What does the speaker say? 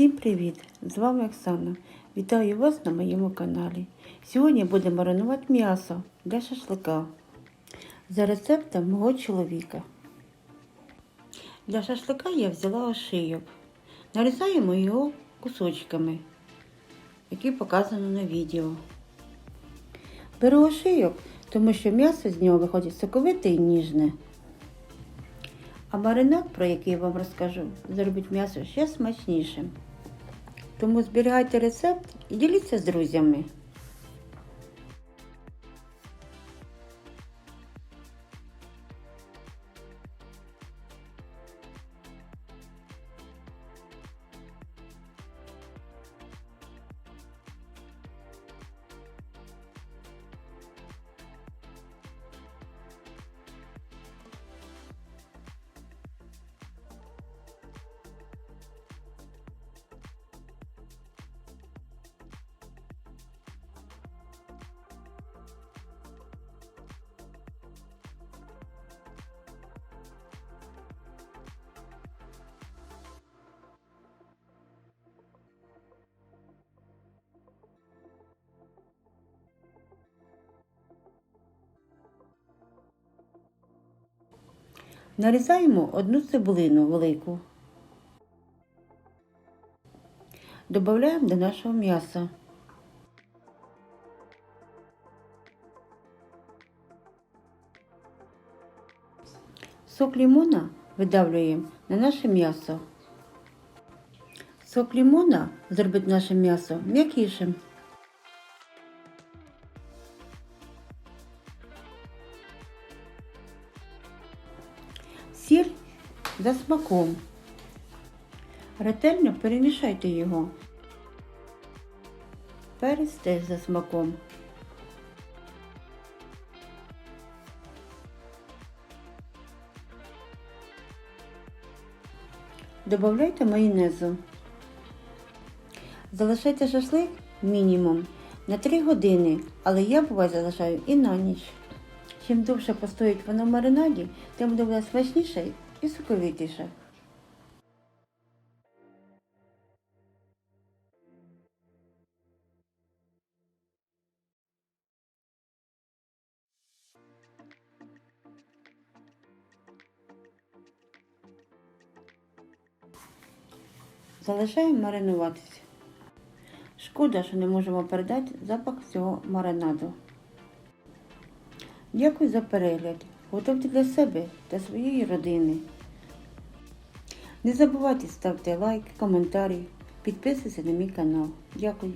Всім привіт! З вами Оксана. Вітаю вас на моєму каналі. Сьогодні будемо маринувати м'ясо для шашлика за рецептом мого чоловіка. Для шашлика я взяла ошийок. Нарізаємо його кусочками, які показано на відео. Беру ошийок, тому що м'ясо з нього виходить соковите і ніжне. А маринад, про який я вам розкажу, зробить м'ясо ще смачнішим. Тому зберігайте рецепт і діліться з друзями. Нарізаємо одну цибулину велику. Додаємо до нашого м'яса. Сок лимона видавлюємо на наше м'ясо. Сок лимона зробить наше м'ясо м'якішим. Сіль за смаком. Ретельно перемішайте його. Перець теж за смаком. Добавляйте майонезу. Залишайте шашлик мінімум на 3 години, але я буває залишаю і на ніч. Чим довше постоїть воно в маринаді, тим буде вона смачніша і соковитіша. Залишаємо маринуватися. Шкода, що не можемо передати запах цього маринаду. Дякую за перегляд. Готовте для себе та своєї родини. Не забувайте ставити лайк, коментарі, підписуйтесь на мій канал. Дякую.